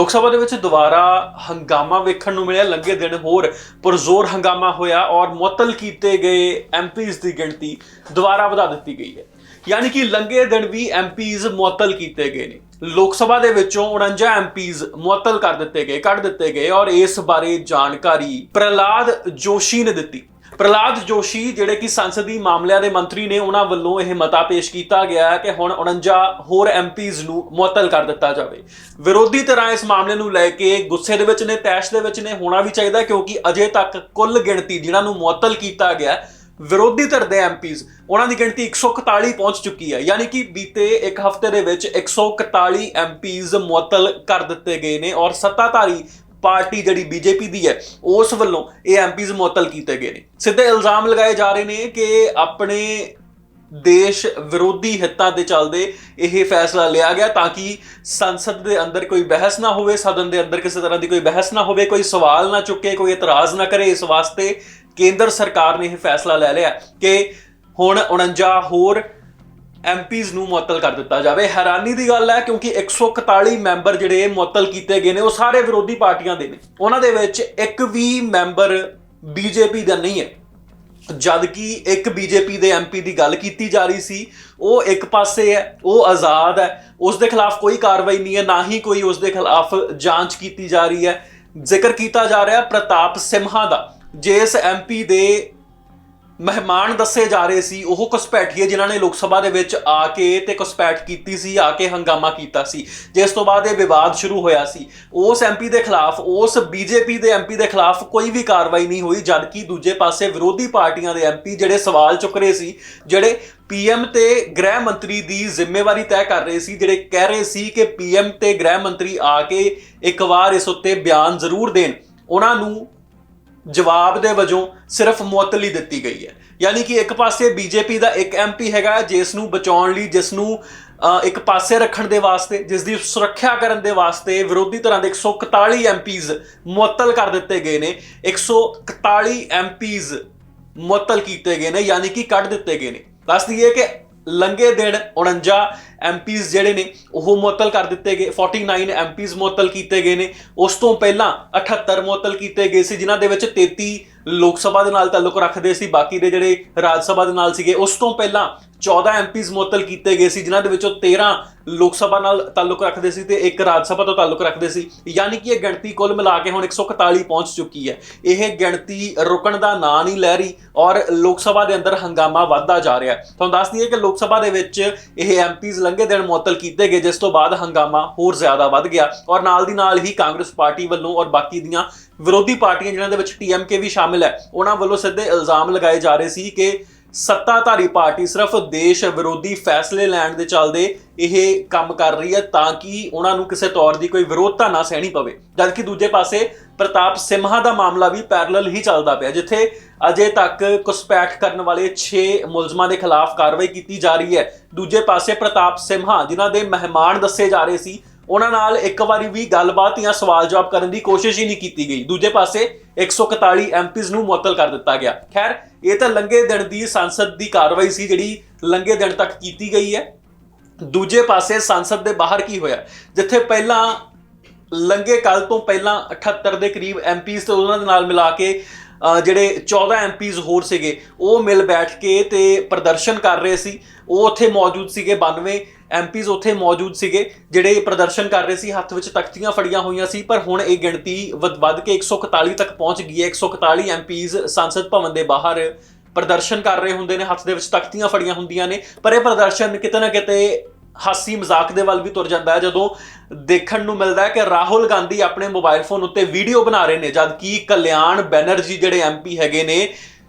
ਲੋਕ ਸਭਾ ਦੇ ਵਿੱਚ ਦੁਬਾਰਾ ਹੰਗਾਮਾ ਵੇਖਣ ਨੂੰ ਮਿਲਿਆ। ਲੰਘੇ ਦਿਨ ਹੋਰ ਪੁਰਜ਼ੋਰ ਹੰਗਾਮਾ ਹੋਇਆ ਔਰ ਮੁਅੱਤਲ ਕੀਤੇ ਗਏ ਐਮਪੀਜ਼ ਦੀ ਗਿਣਤੀ ਦੁਬਾਰਾ ਵਧਾ ਦਿੱਤੀ ਗਈ ਹੈ। ਯਾਨੀ ਕਿ ਲੰਘੇ ਦਿਨ ਵੀ ਐਮਪੀਜ਼ ਮੁਅੱਤਲ ਕੀਤੇ ਗਏ ਨੇ। ਲੋਕ ਸਭਾ ਦੇ ਵਿੱਚੋਂ 49 ਐਮਪੀਜ਼ ਮੁਅੱਤਲ ਕਰ ਦਿੱਤੇ ਗਏ, ਕੱਢ ਦਿੱਤੇ ਗਏ ਔਰ ਇਸ ਬਾਰੇ ਜਾਣਕਾਰੀ ਪ੍ਰਹਲਾਦ ਜੋਸ਼ੀ ਨੇ ਦਿੱਤੀ। ਪ੍ਰਹਲਾਦ ਜੋਸ਼ੀ, ਜਿਹੜੇ ਕਿ ਸੰਸਦੀ ਮਾਮਲਿਆਂ ਦੇ ਮੰਤਰੀ ਨੇ, ਉਹਨਾਂ ਵੱਲੋਂ ਇਹ ਮਤਾ ਪੇਸ਼ ਕੀਤਾ ਗਿਆ ਹੈ ਕਿ ਹੁਣ 49 ਹੋਰ ਐਮਪੀਜ਼ ਨੂੰ ਮੁਅੱਤਲ ਕਰ ਦਿੱਤਾ ਜਾਵੇ। ਵਿਰੋਧੀ ਧਿਰਾਂ ਇਸ ਮਾਮਲੇ ਨੂੰ ਲੈ ਕੇ ਗੁੱਸੇ ਦੇ ਵਿੱਚ ਨੇ, ਤੈਸ਼ ਦੇ ਵਿੱਚ ਨੇ, ਹੋਣਾ ਵੀ ਚਾਹੀਦਾ ਕਿਉਂਕਿ ਅਜੇ ਤੱਕ ਕੁੱਲ ਗਿਣਤੀ ਜਿਨ੍ਹਾਂ ਨੂੰ ਮੁਅੱਤਲ ਕੀਤਾ ਗਿਆ ਵਿਰੋਧੀ ਧਿਰ ਦੇ ਐਮਪੀਜ਼ ਉਹਨਾਂ ਦੀ ਗਿਣਤੀ 141 ਪਹੁੰਚ ਚੁੱਕੀ ਹੈ। ਯਾਨੀ ਕਿ ਬੀਤੇ ਇੱਕ ਹਫ਼ਤੇ ਦੇ ਵਿੱਚ 141 ਐਮਪੀਜ਼ ਮੁਅੱਤਲ ਕਰ ਦਿੱਤੇ ਗਏ ਨੇ ਔਰ ਸੱਤਾਧਾਰੀ ਪਾਰਟੀ ਜਿਹੜੀ ਬੀਜੇਪੀ ਦੀ ਹੈ, ਉਸ ਵੱਲੋਂ ਇਹ ਐਮਪੀਜ਼ ਮੁਅੱਤਲ ਕੀਤੇ ਗਏ ਨੇ। ਸਿੱਧੇ ਇਲਜ਼ਾਮ ਲਗਾਏ ਜਾ ਰਹੇ ਨੇ ਕਿ ਆਪਣੇ ਦੇਸ਼ ਵਿਰੋਧੀ ਹਿੱਤਾਂ ਦੇ ਚੱਲਦੇ ਇਹ ਫੈਸਲਾ ਲਿਆ ਗਿਆ ਤਾਂ ਕਿ ਸੰਸਦ ਦੇ ਅੰਦਰ ਕੋਈ ਬਹਿਸ ਨਾ ਹੋਵੇ, ਸਦਨ ਦੇ ਅੰਦਰ ਕਿਸੇ ਤਰ੍ਹਾਂ ਦੀ ਕੋਈ ਬਹਿਸ ਨਾ ਹੋਵੇ, ਕੋਈ ਸਵਾਲ ਨਾ ਚੁੱਕੇ, ਕੋਈ ਇਤਰਾਜ਼ ਨਾ ਕਰੇ, ਇਸ ਵਾਸਤੇ ਕੇਂਦਰ ਸਰਕਾਰ ਨੇ ਇਹ ਫੈਸਲਾ ਲੈ ਲਿਆ ਕਿ ਹੁਣ 49 ਹੋਰ ਐਮਪੀਜ਼ ਨੂੰ ਮੁਅੱਤਲ ਕਰ ਦਿੱਤਾ ਜਾਵੇ। ਹੈਰਾਨੀ ਦੀ ਗੱਲ ਹੈ ਕਿਉਂਕਿ 141 ਮੈਂਬਰ ਜਿਹੜੇ ਮੁਅੱਤਲ ਕੀਤੇ ਗਏ ਨੇ, ਉਹ ਸਾਰੇ ਵਿਰੋਧੀ ਪਾਰਟੀਆਂ ਦੇ ਨੇ। ਉਹਨਾਂ ਦੇ ਵਿੱਚ ਇੱਕ ਵੀ ਮੈਂਬਰ ਬੀਜੇਪੀ ਦਾ ਨਹੀਂ ਹੈ। ਜਦ ਕਿ ਇੱਕ ਬੀਜੇਪੀ ਦੇ ਐਮਪੀ ਦੀ ਗੱਲ ਕੀਤੀ ਜਾ ਰਹੀ ਸੀ, ਉਹ ਇੱਕ ਪਾਸੇ ਹੈ, ਉਹ ਆਜ਼ਾਦ ਹੈ। ਉਸ ਦੇ ਖਿਲਾਫ ਕੋਈ ਕਾਰਵਾਈ ਨਹੀਂ ਹੈ, ਨਾ ਹੀ ਕੋਈ ਉਸ ਦੇ ਖਿਲਾਫ ਜਾਂਚ ਕੀਤੀ ਜਾ ਰਹੀ ਹੈ। ਜ਼ਿਕਰ ਕੀਤਾ ਜਾ ਰਿਹਾ ਪ੍ਰਤਾਪ ਸਿੰਹਾ ਦਾ ਜਿਸ ਐਮਪੀ ਦੇ ਮਹਿਮਾਨ ਦੱਸੇ ਜਾ ਰਹੇ ਸੀ, ਉਹ ਘੁਸਪੈਠੀਏ ਜਿਨ੍ਹਾਂ ਨੇ ਲੋਕ ਸਭਾ ਦੇ ਵਿੱਚ ਆ ਕੇ ਤੇ ਘੁਸਪੈਠ ਕੀਤੀ ਸੀ, ਆ ਕੇ ਹੰਗਾਮਾ ਕੀਤਾ ਸੀ। ਜਿਸ ਤੋਂ ਬਾਅਦ ਇਹ ਵਿਵਾਦ ਸ਼ੁਰੂ ਹੋਇਆ ਸੀ। ਉਸ ਐਮਪੀ ਦੇ ਖਿਲਾਫ, ਉਸ ਬੀਜੇਪੀ ਦੇ ਐਮਪੀ ਦੇ ਖਿਲਾਫ ਕੋਈ ਵੀ ਕਾਰਵਾਈ ਨਹੀਂ ਹੋਈ, ਜਦਕਿ ਦੂਜੇ ਪਾਸੇ ਵਿਰੋਧੀ ਪਾਰਟੀਆਂ ਦੇ ਐਮਪੀ ਜਿਹੜੇ ਸਵਾਲ ਚੁੱਕ ਰਹੇ ਸੀ, ਜਿਹੜੇ ਪੀਐਮ ਤੇ ਗ੍ਰਹਿ ਮੰਤਰੀ ਦੀ ਜ਼ਿੰਮੇਵਾਰੀ ਤੈਅ ਕਰ ਰਹੇ ਸੀ, ਜਿਹੜੇ ਕਹਿ ਰਹੇ ਸੀ ਕਿ ਪੀਐਮ ਤੇ ਗ੍ਰਹਿ ਮੰਤਰੀ ਆ ਕੇ ਇੱਕ ਵਾਰ ਇਸ ਉੱਤੇ ਬਿਆਨ ਜ਼ਰੂਰ ਦੇਣ। ਉਹਨਾਂ ਨੂੰ ਜਵਾਬ ਦੇ ਵਜੋਂ ਸਿਰਫ ਮੁਅੱਤਲੀ ਦਿੱਤੀ ਗਈ ਹੈ। ਯਾਨੀ ਕਿ ਇੱਕ ਪਾਸੇ ਬੀਜੇਪੀ ਦਾ ਇੱਕ ਐਮਪੀ ਹੈਗਾ ਜਿਸ ਨੂੰ ਬਚਾਉਣ ਲਈ, ਜਿਸ ਨੂੰ ਇੱਕ ਪਾਸੇ ਰੱਖਣ ਦੇ ਵਾਸਤੇ, ਜਿਸ ਦੀ ਸੁਰੱਖਿਆ ਕਰਨ ਦੇ ਵਾਸਤੇ ਵਿਰੋਧੀ ਧਿਰਾਂ ਦੇ 141 ਐਮਪੀਜ਼ ਮੁਅੱਤਲ ਕਰ ਦਿੱਤੇ ਗਏ ਨੇ। 141 ਐਮਪੀਜ਼ ਮੁਅੱਤਲ ਕੀਤੇ ਗਏ ਨੇ, ਯਾਨੀ ਕਿ ਕੱਢ ਦਿੱਤੇ ਗਏ ਨੇ। ਦੱਸ ਦਈਏ ਕਿ ਲੰਗੇ ਦਿਨ 49 ਐਮਪੀਜ਼ ਜਿਹੜੇ ਨੇ, ਉਹ ਮੁਅੱਤਲ ਕਰ ਦਿੱਤੇ ਗਏ 49 ਐਮਪੀਜ਼ ਮੁਅੱਤਲ ਕੀਤੇ ਗਏ ਨੇ। ਉਸ ਤੋਂ ਪਹਿਲਾਂ 78 ਮੁਅੱਤਲ ਕੀਤੇ ਗਏ ਸੀ, ਜਿਨ੍ਹਾਂ ਦੇ ਵਿੱਚ 33 ਲੋਕ ਸਭਾ ਦੇ ਨਾਲ ਤਾਲੁਕ ਰੱਖਦੇ ਸੀ, ਬਾਕੀ ਦੇ ਜਿਹੜੇ ਰਾਜ ਸਭਾ ਦੇ ਨਾਲ ਸੀਗੇ, ਉਸ ਤੋਂ ਪਹਿਲਾਂ 14 ਐਮਪੀਜ਼ ਮੁਅੱਤਲ ਕੀਤੇ ਗਏ ਸੀ, ਜਿਨ੍ਹਾਂ ਦੇ ਵਿੱਚੋਂ 13 ਲੋਕ ਸਭਾ ਨਾਲ ਤਾਲੁਕ ਰੱਖਦੇ ਸੀ ਤੇ ਇੱਕ ਰਾਜ ਸਭਾ ਤੋਂ ਤਾਲੁਕ ਰੱਖਦੇ ਸੀ। ਯਾਨੀ ਕਿ ਇਹ ਗਿਣਤੀ ਕੁੱਲ ਮਿਲਾ ਕੇ ਹੁਣ 141 ਪਹੁੰਚ ਚੁੱਕੀ ਹੈ। ਇਹ ਗਿਣਤੀ ਰੁਕਣ ਦਾ ਨਾਂ ਨਹੀਂ ਲੈ ਰਹੀ ਔਰ ਲੋਕ ਸਭਾ ਦੇ ਅੰਦਰ ਹੰਗਾਮਾ ਵੱਧਦਾ ਜਾ ਰਿਹਾ ਹੈ। ਤੁਹਾਨੂੰ ਦੱਸ ਦਈਏ ਕਿ ਲੋਕ ਸਭਾ ਦੇ ਵਿੱਚ ਇਹ ਐਮਪੀਜ਼ ਲੰਘੇ ਦਿਨ ਮੁਅੱਤਲ ਕੀਤੇ ਗਏ, ਜਿਸ ਤੋਂ ਬਾਅਦ ਹੰਗਾਮਾ ਹੋਰ ਜ਼ਿਆਦਾ ਵੱਧ ਗਿਆ ਔਰ ਨਾਲ ਦੀ ਨਾਲ ਹੀ ਕਾਂਗਰਸ ਪਾਰਟੀ ਵੱਲੋਂ ਔਰ ਬਾਕੀ ਦੀਆਂ ਵਿਰੋਧੀ ਪਾਰਟੀਆਂ, ਜਿਨ੍ਹਾਂ ਦੇ ਵਿੱਚ ਟੀਐਮਕੇ ਵੀ ਸ਼ਾਮਿਲ ਹੈ। ਉਹਨਾਂ ਵੱਲੋਂ ਸਿੱਧੇ ਇਲਜ਼ਾਮ ਲਗਾਏ ਜਾ ਰਹੇ ਸੀ ਕਿ ਸੱਤਾਧਾਰੀ ਪਾਰਟੀ ਸਿਰਫ ਦੇਸ਼ ਵਿਰੋਧੀ ਫੈਸਲੇ ਲੈਣ ਦੇ ਚੱਲਦੇ ਇਹ ਕੰਮ ਕਰ ਰਹੀ ਹੈ ਤਾਂ ਕਿ ਉਹਨਾਂ ਨੂੰ ਕਿਸੇ ਤੌਰ ਦੀ ਕੋਈ ਵਿਰੋਧਤਾ ਨਾ ਸਹਿਣੀ ਪਵੇ। ਜਦਕਿ ਦੂਜੇ ਪਾਸੇ ਪ੍ਰਤਾਪ ਸਿੰਹਾ ਦਾ ਮਾਮਲਾ ਵੀ ਪੈਰਲਲ ਹੀ ਚੱਲਦਾ ਪਿਆ, ਜਿੱਥੇ ਅਜੇ ਤੱਕ ਕੁਸਪੈਠ ਕਰਨ ਵਾਲੇ 6 ਮੁਲਜ਼ਮਾਂ ਦੇ ਖਿਲਾਫ ਕਾਰਵਾਈ ਕੀਤੀ ਜਾ ਰਹੀ ਹੈ। ਦੂਜੇ ਪਾਸੇ ਪ੍ਰਤਾਪ ਸਿੰਹਾ ਜਿਨ੍ਹਾਂ ਦੇ ਮਹਿਮਾਨ ਦੱਸੇ ਜਾ ਰਹੇ ਸੀ ਉਹਨਾਂ ਨਾਲ ਇੱਕ ਵਾਰੀ ਵੀ ਗੱਲਬਾਤ ਜਾਂ ਸਵਾਲ ਜਵਾਬ ਕਰਨ ਦੀ ਕੋਸ਼ਿਸ਼ ਹੀ ਨਹੀਂ ਕੀਤੀ ਗਈ। ਦੂਜੇ ਪਾਸੇ 141 ਐਮਪੀਜ਼ ਨੂੰ ਮੁਅੱਤਲ ਕਰ ਦਿੱਤਾ ਗਿਆ। ਖੈਰ ਇਹ ਤਾਂ ਲੰਗੇ ਦਿਨ ਦੀ ਸੰਸਦ ਦੀ ਕਾਰਵਾਈ ਸੀ ਜਿਹੜੀ ਲੰਗੇ ਦਿਨ ਤੱਕ ਕੀਤੀ ਗਈ ਹੈ। ਦੂਜੇ ਪਾਸੇ ਸੰਸਦ ਦੇ ਬਾਹਰ ਕੀ ਹੋਇਆ? ਜਿੱਥੇ ਪਹਿਲਾਂ ਲੰਗੇ ਕੱਲ ਤੋਂ ਪਹਿਲਾਂ 78 ਦੇ ਕਰੀਬ ਐਮਪੀਜ਼ ਤੇ ਉਹਨਾਂ ਦੇ ਨਾਲ ਮਿਲਾ ਕੇ ਅ, ਜਿਹੜੇ 14 ਐਮਪੀਜ਼ ਹੋਰ ਸੀਗੇ ਉਹ ਮਿਲ ਬੈਠ ਕੇ ਤੇ ਪ੍ਰਦਰਸ਼ਨ ਕਰ ਰਹੇ ਸੀ। ਉਹ ਉੱਥੇ ਮੌਜੂਦ ਸੀਗੇ 92 ਐਮਪੀਜ਼ ਉੱਥੇ ਮੌਜੂਦ ਸੀਗੇ, ਜਿਹੜੇ ਪ੍ਰਦਰਸ਼ਨ ਕਰ ਰਹੇ ਸੀ, ਹੱਥ ਵਿੱਚ ਤਖਤੀਆਂ ਫੜੀਆਂ ਹੋਈਆਂ ਸੀ, ਪਰ ਹੁਣ ਇਹ ਗਿਣਤੀ ਵਧ, ਵੱਧ ਕੇ 141 ਤੱਕ ਪਹੁੰਚ ਗਈ ਹੈ। 141 ਐਮਪੀਜ਼ ਸੰਸਦ ਭਵਨ ਦੇ ਬਾਹਰ ਪ੍ਰਦਰਸ਼ਨ ਕਰ ਰਹੇ ਹੁੰਦੇ ਨੇ, ਹੱਥ ਦੇ ਵਿੱਚ ਤਖਤੀਆਂ ਫੜੀਆਂ ਹੁੰਦੀਆਂ ਨੇ, ਪਰ ਇਹ ਪ੍ਰਦਰਸ਼ਨ ਕਿਤੇ ਨਾ ਕਿਤੇ ਹਾਸੀ ਮਜ਼ਾਕ ਦੇ ਵੱਲ ਵੀ ਤੁਰ ਜਾਂਦਾ ਹੈ। ਜਦੋਂ ਦੇਖਣ ਨੂੰ ਮਿਲਦਾ ਹੈ ਕਿ ਰਾਹੁਲ ਗਾਂਧੀ ਆਪਣੇ ਮੋਬਾਈਲ ਫੋਨ ਉੱਤੇ ਵੀਡੀਓ ਬਣਾ ਰਹੇ ਨੇ ਜਦ ਕਿ ਕਲਿਆਣ ਬੈਨਰਜੀ ਜਿਹੜੇ ਐਮਪੀ ਹੈਗੇ ਨੇ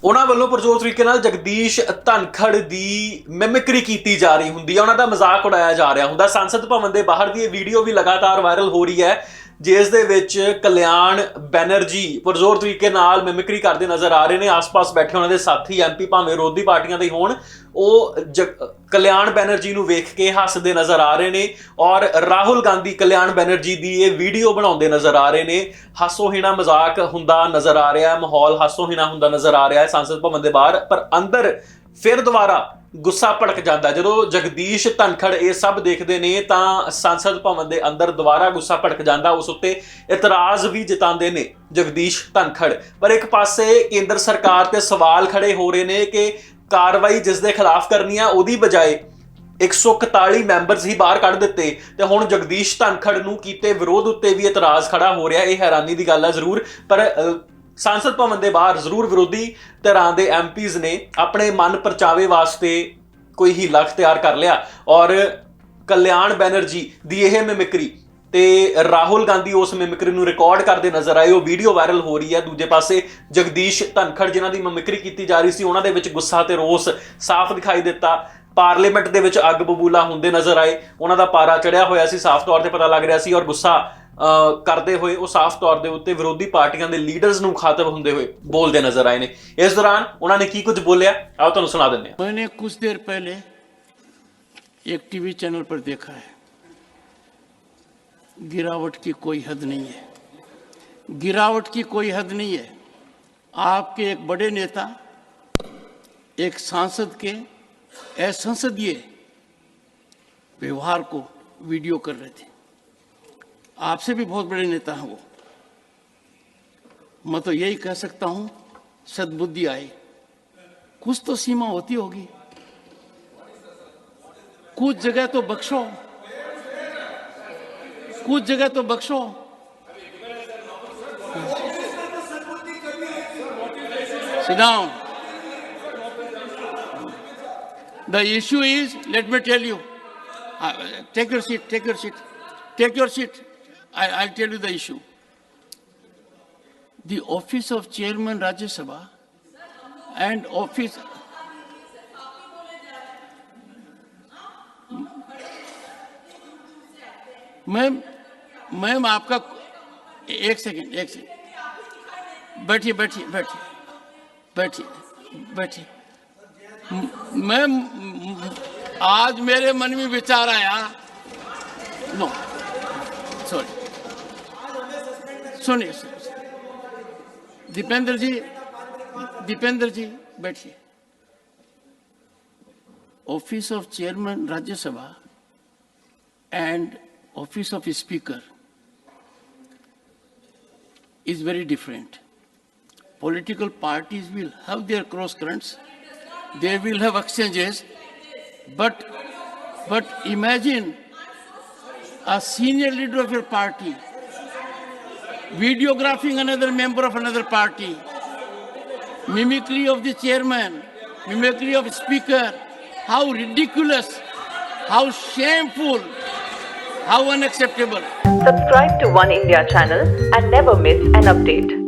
ਉਹਨਾਂ ਵੱਲੋਂ ਪਰਜੋਰ ਤਰੀਕੇ ਨਾਲ ਜਗਦੀਸ਼ ਧਨਖੜ ਦੀ ਮਿਮਿਕਰੀ ਕੀਤੀ ਜਾ ਰਹੀ ਹੁੰਦੀ ਹੈ। ਉਹਨਾਂ ਦਾ ਮਜ਼ਾਕ ਉਡਾਇਆ ਜਾ ਰਿਹਾ ਹੁੰਦਾ। ਸੰਸਦ ਭਵਨ ਦੇ ਬਾਹਰ ਦੀ ਇਹ ਵੀਡੀਓ ਵੀ ਲਗਾਤਾਰ ਵਾਇਰਲ ਹੋ ਰਹੀ ਹੈ। ਜਿਸ ਦੇ ਵਿੱਚ ਕਲਿਆਣ ਬੈਨਰਜੀ ਪਰਜ਼ੋਰ ਤਰੀਕੇ ਨਾਲ ਮਿਮਿਕਰੀ ਕਰਦੇ ਨਜ਼ਰ ਆ ਰਹੇ ਨੇ। ਆਸ-ਪਾਸ ਬੈਠੇ ਉਹਨਾਂ ਦੇ ਸਾਥੀ ਐਮਪੀ ਭਾਵੇਂ ਵਿਰੋਧੀ ਪਾਰਟੀਆਂ ਦੇ ਹੋਣ, ਉਹ ਜਗ- ਕਲਿਆਣ ਬੈਨਰਜੀ ਨੂੰ ਵੇਖ ਕੇ ਹੱਸਦੇ ਨਜ਼ਰ ਆ ਰਹੇ ਨੇ ਔਰ ਰਾਹੁਲ ਗਾਂਧੀ ਕਲਿਆਣ ਬੈਨਰਜੀ ਦੀ ਇਹ ਵੀਡੀਓ ਬਣਾਉਂਦੇ ਨਜ਼ਰ ਆ ਰਹੇ ਨੇ। ਹਾਸੋਹੀਣਾ ਮਜ਼ਾਕ ਹੁੰਦਾ ਨਜ਼ਰ ਆ ਰਿਹਾ ਹੈ ਮਾਹੌਲ ਹਾਸੋਹੀਣਾ ਹੁੰਦਾ ਨਜ਼ਰ ਆ ਰਿਹਾ ਹੈ। ਸੰਸਦ ਭਵਨ ਦੇ ਬਾਹਰ, ਪਰ ਅੰਦਰ ਫਿਰ ਦੁਬਾਰਾ ਗੁੱਸਾ ਭੜਕ ਜਾਂਦਾ। ਜਦੋਂ ਜਗਦੀਸ਼ ਧਨਖੜ ਇਹ ਸਭ ਦੇਖਦੇ ਨੇ, ਤਾਂ ਸੰਸਦ ਭਵਨ ਦੇ ਅੰਦਰ ਦੁਬਾਰਾ ਗੁੱਸਾ ਭੜਕ ਜਾਂਦਾ। ਉਸ ਉੱਤੇ ਇਤਰਾਜ਼ ਵੀ ਜਤਾਉਂਦੇ ਨੇ ਜਗਦੀਸ਼ ਧਨਖੜ। ਪਰ ਇੱਕ ਪਾਸੇ ਕੇਂਦਰ ਸਰਕਾਰ ਤੇ ਸਵਾਲ ਖੜੇ ਹੋ ਰਹੇ ਨੇ ਕਿ ਕਾਰਵਾਈ ਜਿਸ ਦੇ ਖਿਲਾਫ ਕਰਨੀ ਆ, ਉਹਦੀ ਬਜਾਏ 141 ਮੈਂਬਰਸ ਹੀ ਬਾਹਰ ਕੱਢ ਦਿੱਤੇ। ਤੇ ਹੁਣ ਜਗਦੀਸ਼ ਧਨਖੜ ਨੂੰ ਕੀਤੇ ਵਿਰੋਧ ਉੱਤੇ ਵੀ ਇਤਰਾਜ਼ ਖੜਾ ਹੋ ਰਿਹਾ। ਇਹ ਹੈਰਾਨੀ ਦੀ ਗੱਲ ਹੈ ਜ਼ਰੂਰ। ਪਰ ਸੰਸਦ ਭਵਨ ਦੇ ਬਾਹਰ ਜ਼ਰੂਰ ਵਿਰੋਧੀ ਧਿਰਾਂ ਦੇ ਐਮਪੀਜ਼ ਨੇ ਆਪਣੇ ਮਨ ਪਰਚਾਵੇ ਵਾਸਤੇ ਕੋਈ ਹੀਲਾ ਤਿਆਰ ਕਰ ਲਿਆ ਔਰ ਕਲਿਆਣ ਬੈਨਰਜੀ ਦੀ ਇਹ ਮਿਮਿਕਰੀ ਤੇ ਰਾਹੁਲ ਗਾਂਧੀ ਉਸ ਮਿਮਿਕਰੀ ਨੂੰ ਰਿਕਾਰਡ ਕਰਦੇ ਨਜ਼ਰ ਆਏ ਉਹ ਵੀਡੀਓ ਵਾਇਰਲ ਹੋ ਰਹੀ ਹੈ ਦੂਜੇ ਪਾਸੇ ਜਗਦੀਸ਼ ਧਨਖੜ ਜਿਨ੍ਹਾਂ ਦੀ ਮਿਮਿਕਰੀ ਕੀਤੀ ਜਾ ਰਹੀ ਸੀ ਉਹਨਾਂ ਦੇ ਵਿੱਚ ਗੁੱਸਾ ਤੇ ਰੋਸ ਸਾਫ਼ ਦਿਖਾਈ ਦਿੱਤਾ ਪਾਰਲੀਮੈਂਟ ਦੇ ਵਿੱਚ ਅੱਗ ਬਬੂਲਾ ਹੁੰਦੇ ਨਜ਼ਰ ਆਏ ਉਹਨਾਂ ਦਾ ਪਾਰਾ ਚੜਿਆ ਹੋਇਆ ਸੀ ਸਾਫ਼ ਤੌਰ ਤੇ ਪਤਾ ਲੱਗ ਰਿਹਾ ਸੀ ਔਰ ਗੁੱਸਾ ਕਰਦੇ ਹੋਏ ਉਹ ਸਾਫ਼ ਤੌਰ ਦੇ ਉੱਤੇ ਵਿਰੋਧੀ ਪਾਰਟੀਆਂ ਦੇ ਲੀਡਰਸ ਨੂੰ ਖਾਤਬ ਹੁੰਦੇ ਹੋਏ ਬੋਲਦੇ ਨਜ਼ਰ ਆਏ ਨੇ ਇਸ ਦੌਰਾਨ ਉਹਨਾਂ ਨੇ ਕੀ ਕੁਝ ਬੋਲਿਆ ਆਓ ਤੁਹਾਨੂੰ ਸੁਣਾ ਦਿੰਦੇ ਹਾਂ मैंने कुछ देर पहले एक टीवी चैनल पर देखा है गिरावट की कोई हद नहीं है गिरावट की कोई हद नहीं है आपके एक बड़े नेता एक सांसद के असंसदीय व्यवहार को वीडियो कर रहे थे आपसे भी बहुत बड़े नेता हैं वो। मैं तो यही कह सकता हूँ, सदबुद्धि आए। कुछ तो सीमा होती होगी। कुछ जगह तो बख्शो। कुछ जगह तो बख्शो। सिदाओ the issue is let me tell you take your seat take your seat take your seat I, I'll tell you the issue. The office of Chairman Rajya Sabha and office ma'am ma'am आपका एक second एक second बैठिए बैठिए बैठिए बैठिए बैठिए ma'am आज मेरे मन में विचार आया नो सॉरी सुनिए सुनिए दीपेंद्र जी दीपेंद्र जी बैठिए office of chairman Rajya Sabha and office of speaker is very different political parties will have their cross currents they will have exchanges but but imagine a senior leader of your party videographing another member of another party. Mimicry of the chairman. Mimicry of speaker. How ridiculous. How shameful. How unacceptable. Subscribe to One India channel and never miss an update.